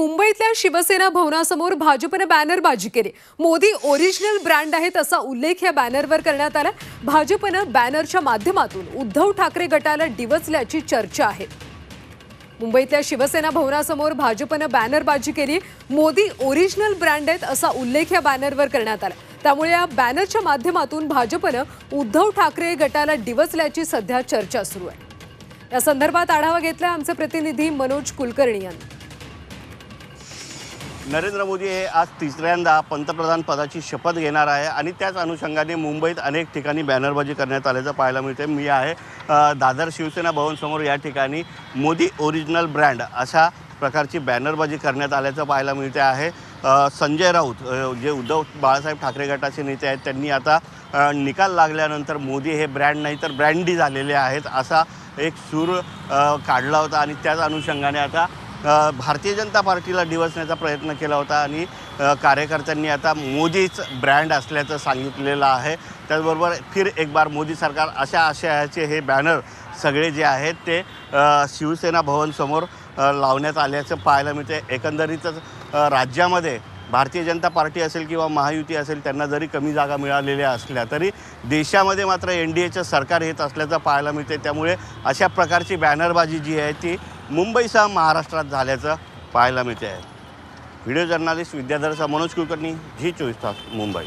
मुंबईतल्या शिवसेना भवनासमोर भाजपनं बॅनरबाजी केली. मोदी ओरिजिनल ब्रँड आहेत असा उल्लेख या बॅनरवर करण्यात आला. भाजपनं बॅनरच्या माध्यमातून उद्धव ठाकरे गटाला डिवचल्याची चर्चा आहे. मुंबईतल्या शिवसेना भवनासमोर भाजपनं बॅनरबाजी केली. मोदी ओरिजिनल ब्रँड आहेत असा उल्लेख या बॅनरवर करण्यात आला. त्यामुळे या बॅनरच्या माध्यमातून भाजपनं उद्धव ठाकरे गटाला डिवचल्याची सध्या चर्चा सुरू आहे. या संदर्भात आढावा घेतला आमचे प्रतिनिधी मनोज कुलकर्णी यांनी. नरेंद्र मोदी हे आज तिसऱ्यांदा पंतप्रधान पदाची शपथ घेणार आहे आणि त्याच अनुषंगाने मुंबईत अनेक ठिकाणी बॅनरबाजी करण्यात आल्याचं पाहायला मिळते मी आहे दादर शिवसेना भवनसमोर. या ठिकाणी मोदी ओरिजिनल ब्रँड अशा प्रकारची बॅनरबाजी करण्यात आल्याचं पाहायला मिळते आहे. संजय राऊत जे उद्धव बाळासाहेब ठाकरे गटाचे नेते आहेत त्यांनी आता निकाल लागल्यानंतर मोदी हे ब्रँड नाही तर ब्रँडी झालेले आहेत असा एक सूर काढला होता आणि त्याच अनुषंगाने आता भारतीय जनता पार्टीला डिवचण्याचा प्रयत्न केला होता आणि कार्यकर्त्यांनी आता मोदीच ब्रँड असल्याचं सांगितलेलं आहे. त्याचबरोबर फिर एक बार मोदी सरकार अशा आशयाचे हे बॅनर सगळे जे आहेत ते शिवसेना भवनसमोर लावण्यात आल्याचं पाहायला मिळते एकंदरीतच राज्यामध्ये भारतीय जनता पार्टी असेल किंवा महायुती असेल त्यांना जरी कमी जागा मिळालेल्या असल्या तरी देशामध्ये मात्र एन डी एचं सरकार येत असल्याचं पाहायला मिळते त्यामुळे अशा प्रकारची बॅनरबाजी जी आहे ती मुंबईसह महाराष्ट्रात झाल्याचं पाहायला मिळते आहे व्हिडिओ जर्नालिस्ट विद्याधरचा मनोज कुलकर्णी झी चोवीस तास मुंबई.